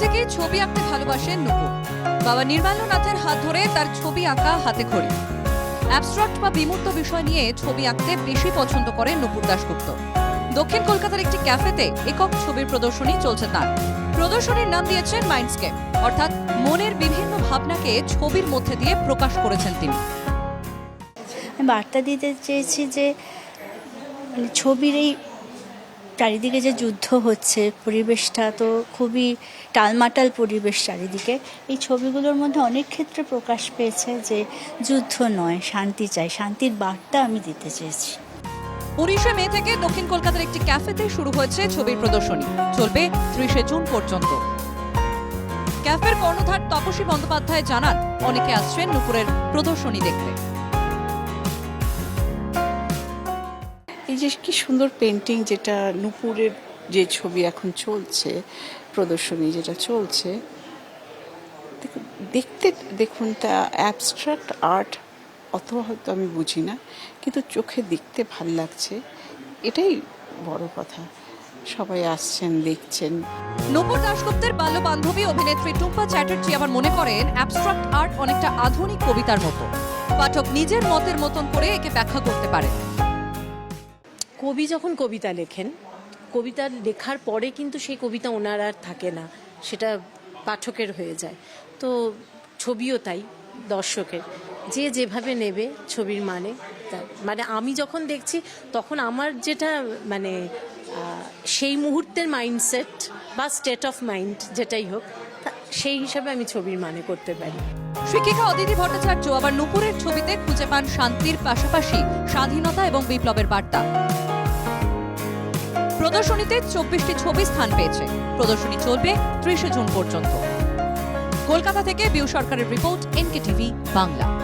থেকে ছবি আঁকতে ভালোবাসেন নুপুর বাবা নির্মাল্যনাথের হাত ধরে তার ছবি আঁকা হাতে খড়ি। অ্যাবস্ট্রাক্ট বা বিমূর্ত বিষয় নিয়ে ছবি আঁকতে বেশি পছন্দ করেন নুপুর দাশগুপ্ত। দক্ষিণ কলকাতার একটি ক্যাফেতে একক ছবির প্রদর্শনী চলছে তার। প্রদর্শনীর নাম দিয়েছেন মাইন্ডস্কেপ অর্থাৎ মনের বিভিন্ন ভাবনাকে ছবির মধ্যে দিয়ে প্রকাশ করেছেন তিনি। বার্তা দিতে চেয়েছি যে, ছবির এই চারিদিকে যে যুদ্ধ হচ্ছে, পরিবেশটা তো খুবই টালমাটাল পরিবেশ চারিদিকে। এই ছবিগুলোর মধ্যে অনেক ক্ষেত্রে প্রকাশ পেয়েছে যে যুদ্ধ নয়, শান্তি চাই। শান্তির বার্তা আমি দিতে চেয়েছি। উনিশে মে থেকে দক্ষিণ কলকাতার একটি ক্যাফেতে শুরু হয়েছে ছবির প্রদর্শনী। চলবে ত্রিশে জুন পর্যন্ত। ক্যাফের কর্ণধার তপসী বন্দ্যোপাধ্যায় জানান, অনেকে আসছেন নুপুরের প্রদর্শনী দেখতে। এই যে কি সুন্দর পেন্টিং যেটা নূপুরের যে ছবি এখন চলছে, প্রদর্শনী যেটা চলছে দেখতে, দেখুন, তা অ্যাবস্ট্রাক্ট আর্ট অত হয়তো আমি বুঝি না, কিন্তু চোখে দেখতে ভালো লাগছে, এটাই বড় কথা। সবাই আসছেন, দেখছেন। নূপুর দাশগুপ্তের বাল্য বান্ধবী অভিনেত্রী টুম্পা চ্যাটার্জি আবার মনে করেন অ্যাবস্ট্রাক্ট আর্ট অনেকটা আধুনিক কবিতার মতো। পাঠক নিজের মতের মতন করে একে ব্যাখ্যা করতে পারে কবি যখন কবিতা লেখেন, কবিতা লেখার পরে কিন্তু সেই কবিতা ওনার আর থাকে না, সেটা পাঠকের হয়ে যায়। তো ছবিও তাই, দর্শকের। যে যেভাবে নেবে ছবির মানে মানে আমি যখন দেখছি, তখন আমার যেটা মানে সেই মুহূর্তের মাইন্ডসেট বা স্টেট অফ মাইন্ড যেটাই হোক সেই হিসাবে আমি ছবির মানে করতে পারি। শিক্ষিকা অদিতি ভট্টাচার্য আবার নুপুরের ছবিতে খুঁজে পান শান্তির পাশাপাশি স্বাধীনতা এবং বিপ্লবের বার্তা। প্রদর্শনীতে চব্বিশটি ছবি স্থান পেয়েছে। প্রদর্শনী চলবে ত্রিশে জুন পর্যন্ত। কলকাতা থেকে বিউ সরকারের রিপোর্ট এনকে টিভি বাংলা।